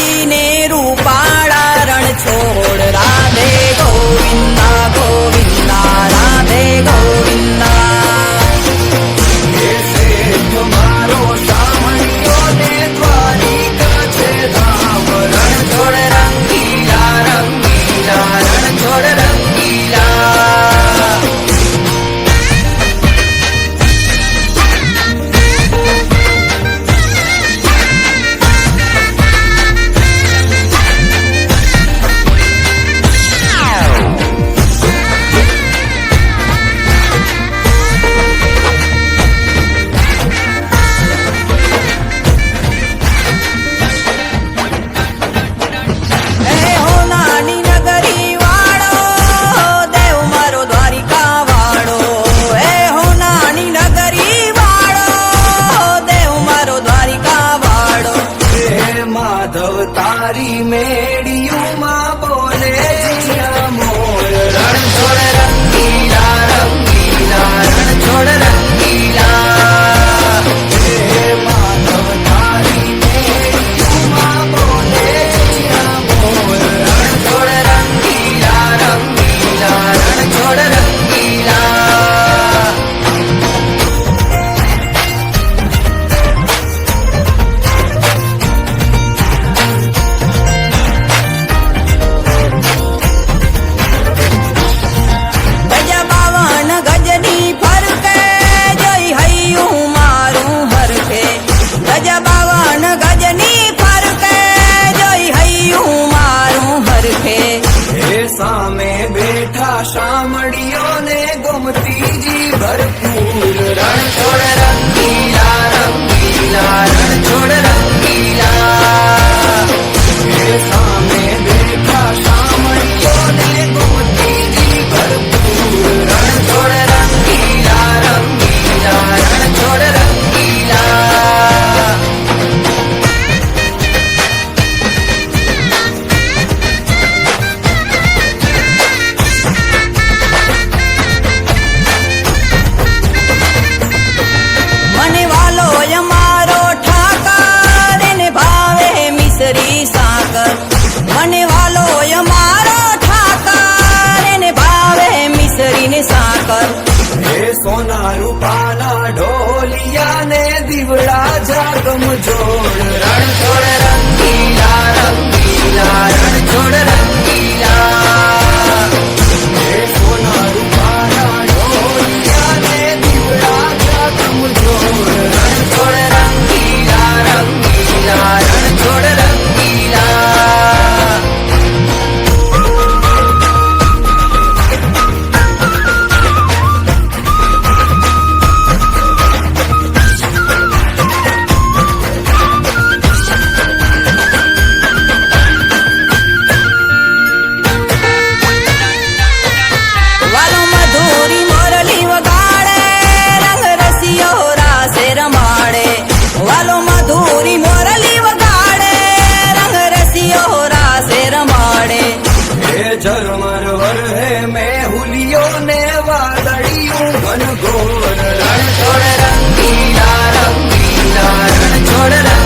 રાખીને રૂપાળા રણ છોડ રાધે ગોવિંદા. સામે બેઠા શામળીઓને ગમતીજી ભરપૂર સોના રૂપાના ઢોલિયા ને દીવડા જાગમ જોડ. રણ ફૂલિયો ને વાદળિયું ઘનઘોર રણ છોડ રંગીલા રંગીલા રણ છોડ